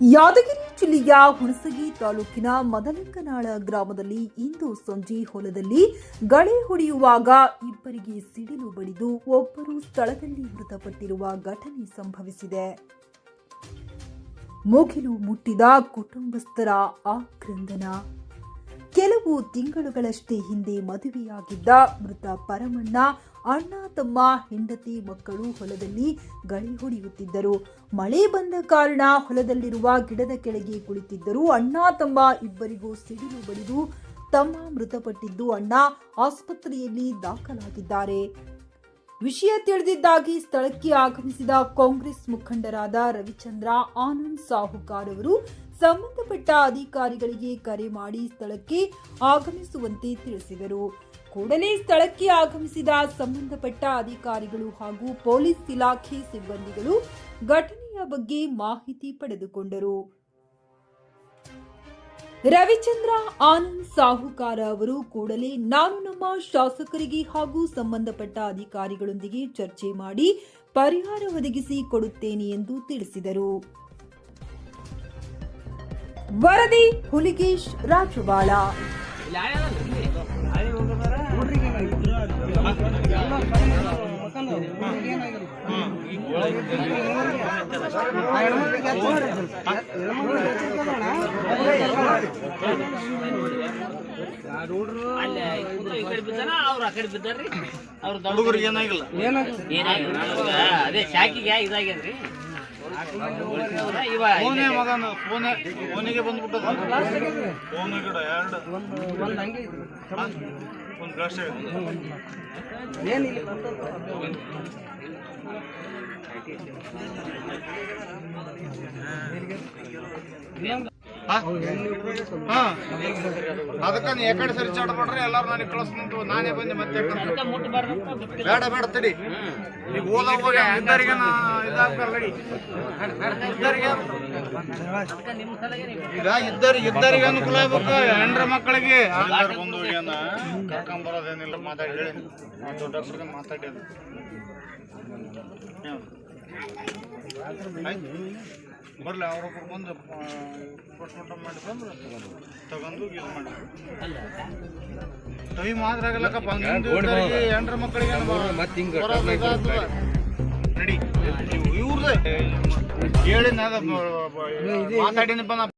ಯಾದಗಿರಿ ಜಿಲ್ಲೆಯ ಹುಣಸಗಿ ತಾಲೂಕಿನ ಮದಲಿಂಗನಾಳ ಗ್ರಾಮದಲ್ಲಿ ಇಂದು ಸಂಜೆ ಹೊಲದಲ್ಲಿ ಗಳೆ ಹೊಡೆಯುವಾಗ ಇಬ್ಬರಿಗೆ ಸಿಡಿಲು ಬಡಿದು ಒಬ್ಬರು ಸ್ಥಳದಲ್ಲಿ ಮೃತಪಟ್ಟಿರುವ ಘಟನೆ ಸಂಭವಿಸಿದೆ. ಮುಗಿಲು ಮುಟ್ಟಿದ ಕುಟುಂಬಸ್ಥರ ಆಕ್ರಂದನ. ಕೆಲವು ತಿಂಗಳುಗಳಷ್ಟೇ ಹಿಂದೆ ಮದುವೆಯಾಗಿದ್ದ ಮೃತ ಪರಮಣ್ಣ, ಅಣ್ಣ, ತಮ್ಮ ಹೆಂಡತಿ ಮಕ್ಕಳು ಹೊಲದಲ್ಲಿ ಗಳಿ ಹೊಡೆಯುತ್ತಿದ್ದರು. ಮಳೆ ಬಂದ ಕಾರಣ ಹೊಲದಲ್ಲಿರುವ ಗಿಡದ ಕೆಳಗೆ ಕುಳಿತಿದ್ದರು. ಅಣ್ಣ, ತಮ್ಮ ಇಬ್ಬರಿಗೂ ಸಿಡಿಲು ಬಡಿದು ತಮ್ಮ ಮೃತಪಟ್ಟಿದ್ದು ಅಣ್ಣ ಆಸ್ಪತ್ರೆಯಲ್ಲಿ ದಾಖಲಾಗಿದ್ದಾರೆ. ವಿಷಯ ತಿಳಿದಿದ್ದಾಗಿ ಸ್ಥಳಕ್ಕೆ ಆಗಮಿಸಿದ ಕಾಂಗ್ರೆಸ್ ಮುಖಂಡರಾದ ರವಿಚಂದ್ರ, ಆನಂದ್ ಸಾಹುಕಾರ್ ಅವರು ಸಂಬಂಧಪಟ್ಟ ಅಧಿಕಾರಿಗಳಿಗೆ ಕರೆ ಮಾಡಿ ಸ್ಥಳಕ್ಕೆ ಆಗಮಿಸುವಂತೆ ತಿಳಿಸಿದರು. ಕೂಡಲೇ ಸ್ಥಳಕ್ಕೆ ಆಗಮಿಸಿದ ಸಂಬಂಧಪಟ್ಟ ಅಧಿಕಾರಿಗಳು ಹಾಗೂ ಪೊಲೀಸ್ ಇಲಾಖೆ ಸಿಬ್ಬಂದಿಗಳು ಘಟನೆಯ ಬಗ್ಗೆ ಮಾಹಿತಿ ಪಡೆದುಕೊಂಡರು. ರವಿಚಂದ್ರ, ಆನಂದ್ ಸಾಹುಕಾರ ಅವರು ಕೂಡಲೇ ನಾನು ನಮ್ಮ ಶಾಸಕರಿಗೆ ಹಾಗೂ ಸಂಬಂಧಪಟ್ಟ ಅಧಿಕಾರಿಗಳೊಂದಿಗೆ ಚರ್ಚೆ ಮಾಡಿ ಪರಿಹಾರ ಒದಗಿಸಿ ಕೊಡುತ್ತೇನೆ ಎಂದು ತಿಳಿಸಿದರು. ವರದಿ ಹುಲಿಗೇಶ್ ರಾಜವಾಳ ಹುಡುಗರಿಗೆ ಏನಾಗಿಲ್ಲ. ಏನಾಗಿಲ್ಲ ಅದೇ ಶಾಕಿಗೆ ಇದಾಗ್ಯದ್ರಿ ಮಗನ ಫೋನೇ ಫೋನಿಗೆ ಬಂದ್ಬಿಟ್ಟದ ಫೋನ್ ಗಿಡ ಎರಡು ಒಂದು ಗ್ಲಾಸ್ ಅದಕ್ಕ ನೀ ಯಾಕಡೆ ಸರಿ ಚಾಡ್ಬಿಡ್ರಿ ಎಲ್ಲಾರು ನನಗೆ ಕಳಿಸ್ನಂತು ನಾನೇ ಬಂದೆ ಮತ್ತೆ ಬೇಡ ಬೇಡ, ತಡಿ. ಈಗ ಓದ ಹೋಗ ಇದ್ದರಿಗೆ ಈಗ ಇದ್ದರಿಗೆ ಇದ್ದರಿಗೆ ಅನುಕೂಲ ಆಗ್ಬೇಕು. ಹೆಂಡ್ರ ಮಕ್ಕಳಿಗೆ. ಬಂದು ಹೋಗ್ಯಾನ ಕರ್ಕೊಂಡ್ ಬರೋದೇನಿಲ್ಲ, ಮಾತಾಡಿ, ಹೇಳಿ. ದೊಡ್ಡ ಮಾತಾಡಿ ಬರ್ಲಿ ಅವ್ರೊಬ್ರು ಬಂದು ಪೋಸ್ಟ್ಮಾರ್ಟಮ್ ಮಾಡಿ ಬಂದ್ರೆ ತಗೊಂಡು ಇದು ಮಾಡಿ. ಟೈಮ್ ಆದ್ರೆ ಆಗಲ್ಲಕ್ಕಪ್ಪ ಹೆಂಡ್ರ ಮಕ್ಕಳಿಗೆ ರೆಡಿ. ಇವ್ರದ್ದು ಕೇಳಿನ ಮಾತಾಡಿನ ಬಂದ